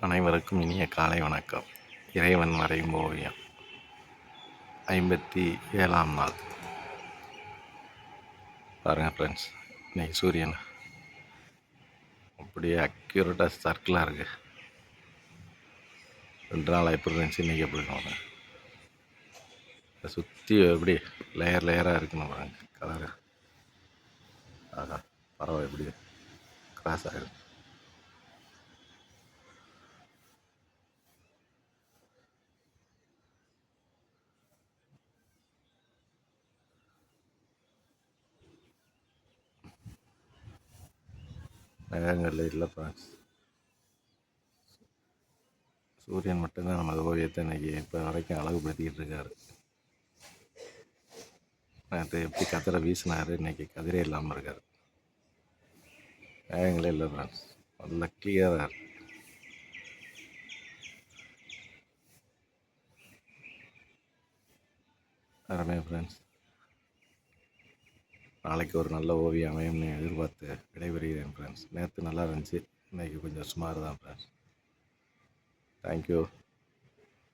அனைவருக்கும் இனிய காலை வணக்கம். இறைவன் மறையும் ஓவியம். ஐம்பத்தி ஏழாம் நாள். பாருங்கள் ஃப்ரெண்ட்ஸ் இன்னைக்கு சூரியன் அப்படியே அக்யூரேட்டாக சர்க்கிளாக இருக்குது ரெண்டு நாள் எப்படி இருந்துச்சு இன்றைக்கி எப்படி இருக்கும் சுற்றி எப்படி லேயர் லேயராக இருக்குன்னு பாருங்கள் கலரு ஆகா பரவாயில்ல எப்படி கிராஸ் ஆகுது மேகங்கள் இல்லை ஃப்ரெண்ட்ஸ் சூரியன் மட்டும்தான் நம்ம ஓவியத்தை இன்னைக்கு இப்போ வரைக்கும் அழகுபடுத்திக்கிட்டு இருக்காரு. நேற்று எப்படி கதிரை வீசினார் இன்னைக்கு கதிரே இல்லாமல் இருக்கார். மேகங்களே இல்லை ஃப்ரெண்ட்ஸ் நல்லா கிளியராக இருக்கு. அருமையா ஃப்ரெண்ட்ஸ் நாளைக்கு ஒரு நல்ல ஓவியம் அமையும்னு எதிர்பார்த்து விடைபெறுகிறேன் ஃப்ரெண்ட்ஸ் நேற்று நல்லா இருந்துச்சு. இன்னைக்கு கொஞ்சம் சுமார் தான் ஃப்ரெண்ட்ஸ் தேங்க்யூ